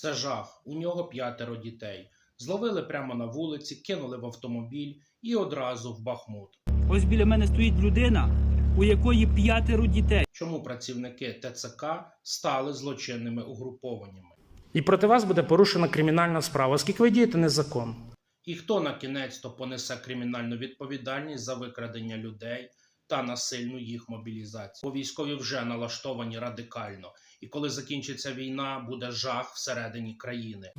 Це жах. У нього п'ятеро дітей. Зловили прямо на вулиці, кинули в автомобіль і одразу в Бахмут. Ось біля мене стоїть людина, у якої п'ятеро дітей. Чому працівники ТЦК стали злочинними угрупованнями? І проти вас буде порушена кримінальна справа, оскільки ви дієте незаконно. І хто на кінець то понесе кримінальну відповідальність за викрадення людей та насильну їх мобілізацію? Бо військові вже налаштовані радикально, і коли закінчиться війна, буде жах всередині країни.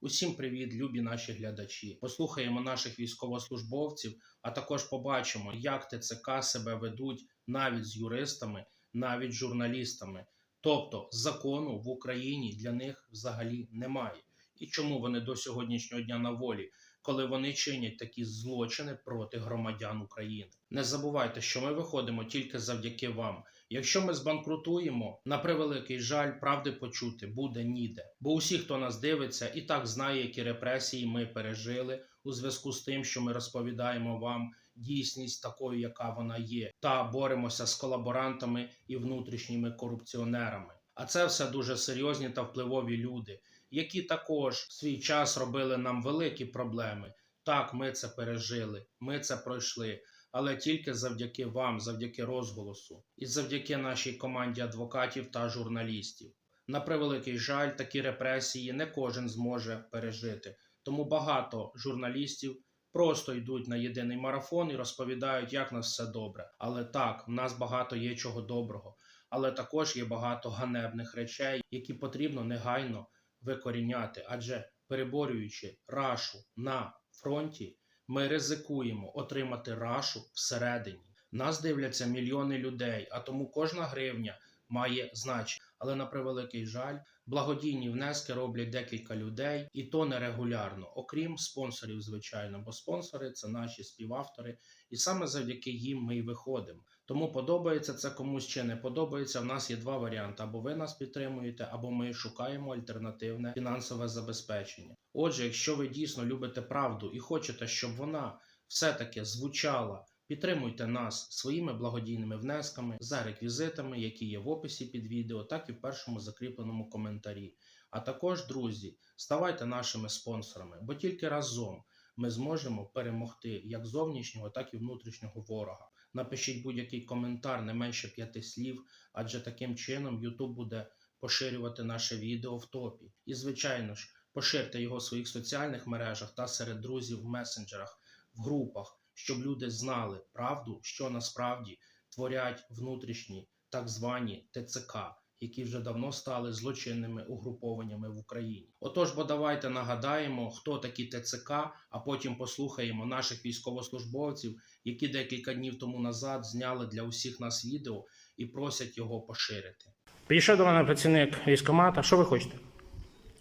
Усім привіт, любі наші глядачі. Послухаємо наших військовослужбовців, а також побачимо, як ТЦК себе ведуть навіть з юристами, навіть з журналістами. Тобто закону в Україні для них взагалі немає. І чому вони до сьогоднішнього дня на волі, коли вони чинять такі злочини проти громадян України? Не забувайте, що ми виходимо тільки завдяки вам. Якщо ми збанкрутуємо, на превеликий жаль, правди почути буде ніде. Бо усі, хто нас дивиться, і так знає, які репресії ми пережили у зв'язку з тим, що ми розповідаємо вам дійсність такою, яка вона є, та боремося з колаборантами і внутрішніми корупціонерами. А це все дуже серйозні та впливові люди, які також в свій час робили нам великі проблеми. Так, ми це пережили, ми це пройшли, але тільки завдяки вам, завдяки розголосу і завдяки нашій команді адвокатів та журналістів. На превеликий жаль, такі репресії не кожен зможе пережити. Тому багато журналістів просто йдуть на єдиний марафон і розповідають, як нас все добре. Але так, в нас багато є чого доброго, але також є багато ганебних речей, які потрібно негайно викоріняти. Адже переборюючи рашу на фронті, ми ризикуємо отримати рашу всередині. Нас дивляться мільйони людей, а тому кожна гривня має значення. Але на превеликий жаль, благодійні внески роблять декілька людей, і то нерегулярно, окрім спонсорів, звичайно, бо спонсори це наші співавтори, і саме завдяки їм ми й виходимо. Тому подобається це комусь чи не подобається. В нас є два варіанти: або ви нас підтримуєте, або ми шукаємо альтернативне фінансове забезпечення. Отже, якщо ви дійсно любите правду і хочете, щоб вона все-таки звучала. Підтримуйте нас своїми благодійними внесками за реквізитами, які є в описі під відео, так і в першому закріпленому коментарі. А також, друзі, ставайте нашими спонсорами, бо тільки разом ми зможемо перемогти як зовнішнього, так і внутрішнього ворога. Напишіть будь-який коментар не менше п'яти слів, адже таким чином YouTube буде поширювати наше відео в топі. І, звичайно ж, поширте його в своїх соціальних мережах та серед друзів в месенджерах, в групах щоб люди знали правду, що насправді творять внутрішні так звані ТЦК, які вже давно стали злочинними угрупованнями в Україні. Отож, бо давайте нагадаємо, хто такі ТЦК, а потім послухаємо наших військовослужбовців, які декілька днів тому назад зняли для усіх нас відео і просять його поширити. Підійшов до мене працівник військкомата. Що ви хочете?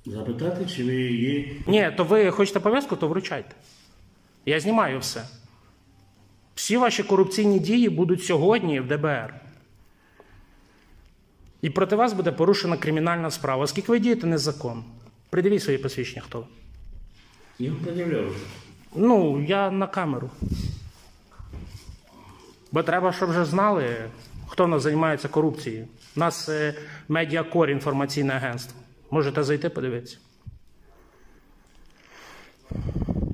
Запитати, чи ви є. Ні, то ви хочете пов'язку, то вручайте. Я знімаю все. Всі ваші корупційні дії будуть сьогодні в ДБР. І проти вас буде порушена кримінальна справа, оскільки ви дієте незаконно. Придивіть свої посвідчення, хто ви. Я вам. Ну, я на камеру. Бо треба, щоб вже знали, хто в нас займається корупцією. У нас е, медіакор інформаційне агентство. Можете зайти подивитися.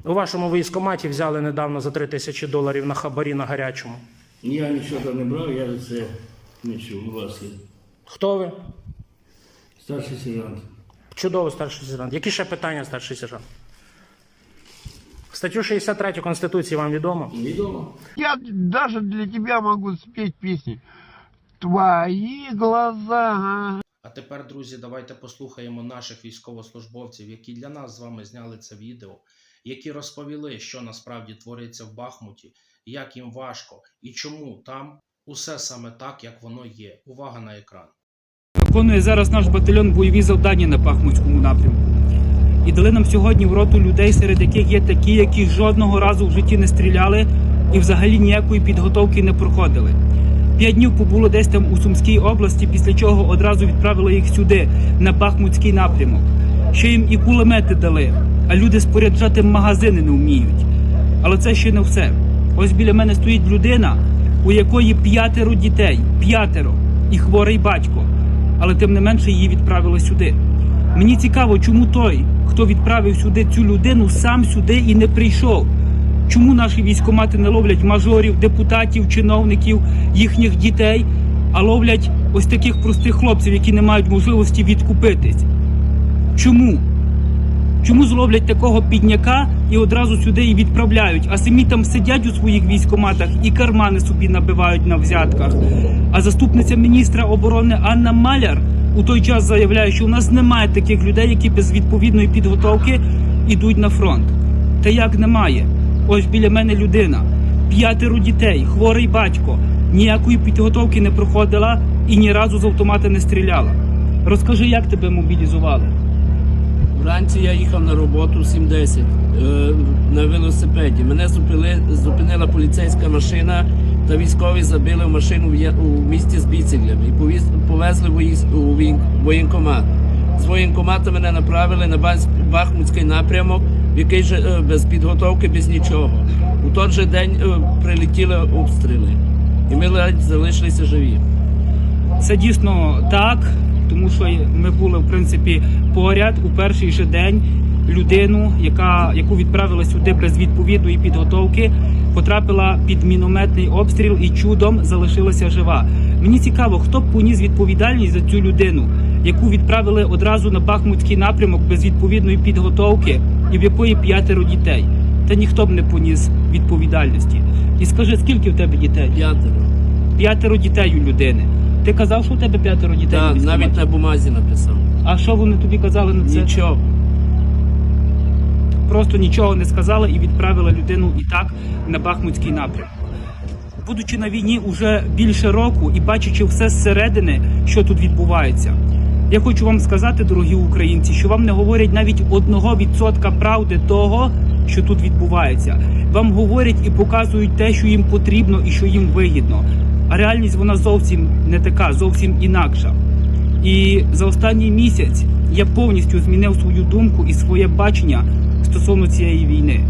У вашому військкоматі взяли недавно за 3 тисячі доларів на хабарі на гарячому. Я нічого не брав, я за це не чув. Ласка. Хто ви? Старший сержант. Чудово, старший сержант. Які ще питання, старший сержант? Статтю 63 Конституції вам відомо? Відомо. Я даже для тебя могу спеть песни. Твои глаза. А тепер, друзі, давайте послухаємо наших військовослужбовців, які для нас з вами зняли це відео, які розповіли, що насправді твориться в Бахмуті, як їм важко і чому там усе саме так, як воно є. Увага на екран. Виконує зараз наш батальйон бойові завдання на Бахмутському напрямку. І дали нам сьогодні в роту людей, серед яких є такі, які жодного разу в житті не стріляли і взагалі ніякої підготовки не проходили. П'ять днів побуло десь там у Сумській області, після чого одразу відправили їх сюди, на Бахмутський напрямок. Ще їм і кулемети дали, а люди споряджати магазини не вміють. Але це ще не все. Ось біля мене стоїть людина, у якої п'ятеро дітей, п'ятеро, і хворий батько. Але тим не менше її відправили сюди. Мені цікаво, чому той, хто відправив сюди цю людину, сам сюди і не прийшов. Чому наші військомати не ловлять мажорів, депутатів, чиновників, їхніх дітей, а ловлять ось таких простих хлопців, які не мають можливості відкупитись? Чому? Чому зловлять такого підняка і одразу сюди і відправляють, а самі там сидять у своїх військоматах і кармани собі набивають на взятках? А заступниця міністра оборони Анна Маляр у той час заявляє, що у нас немає таких людей, які без відповідної підготовки йдуть на фронт. Та як немає? Ось біля мене людина, п'ятеро дітей, хворий батько, ніякої підготовки не проходила і ні разу з автомата не стріляла. Розкажи, як тебе мобілізували? Вранці я їхав на роботу в 7.10 е, на велосипеді. Мене зупили, зупинила поліцейська машина та військові забили в машину в, у місті з біциклем і повіз, повезли у воєнкомат. З воєнкомата мене направили на Бахмутський напрямок, в який же е, без підготовки, без нічого. У той же день е, прилетіли обстріли, і ми ледь залишилися живі. Це дійсно так, тому що ми були в принципі поряд у перший же день. Людину, яка яку відправили сюди без відповідної підготовки, потрапила під мінометний обстріл і чудом залишилася жива. Мені цікаво, хто б поніс відповідальність за цю людину, яку відправили одразу на Бахмутський напрямок без відповідної підготовки, і в якої п'ятеро дітей. Та ніхто б не поніс відповідальності. І скажи, скільки в тебе дітей? П'ятеро. П'ятеро дітей у людини. Ти казав, що у тебе п'ятеро дітей? Та, у навіть на бумазі написав. А що вони тобі казали на це? Нічого. Просто нічого не сказали і відправили людину і так на Бахмутський напрямок. Будучи на війні уже більше року і бачачи все зсередини, що тут відбувається, я хочу вам сказати, дорогі українці, що вам не говорять навіть одного відсотка правди того, що тут відбувається. Вам говорять і показують те, що їм потрібно і що їм вигідно. А реальність вона зовсім не така, зовсім інакша. І за останній місяць я повністю змінив свою думку і своє бачення стосовно цієї війни.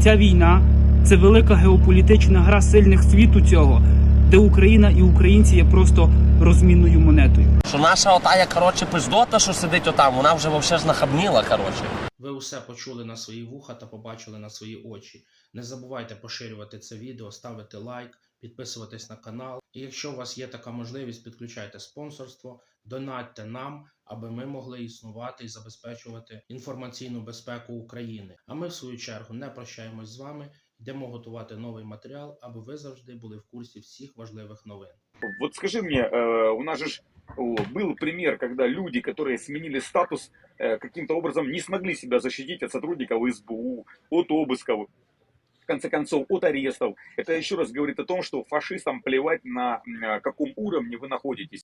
Ця війна це велика геополітична гра сильних світу цього, де Україна і українці є просто розмінною монетою. Що наша отая, коротше, пиздота, що сидить отам, вона вже вообще ж нахабніла, коротше. Ви усе почули на свої вуха та побачили на свої очі. Не забувайте поширювати це відео, ставити лайк, підписуватись на канал. І якщо у вас є така можливість, підключайте спонсорство, донатьте нам, аби ми могли існувати і забезпечувати інформаційну безпеку України. А ми, в свою чергу, не прощаємось з вами, йдемо готувати новий матеріал, аби ви завжди були в курсі всіх важливих новин. Вот скажи мне, э, у нас же ж, о, был пример, когда люди, которые сменили статус, э, каким-то образом не смогли себя защитить от сотрудников СБУ, от обысков, в конце концов, от арестов. Это еще раз говорит о том, что фашистам плевать на каком уровне вы находитесь.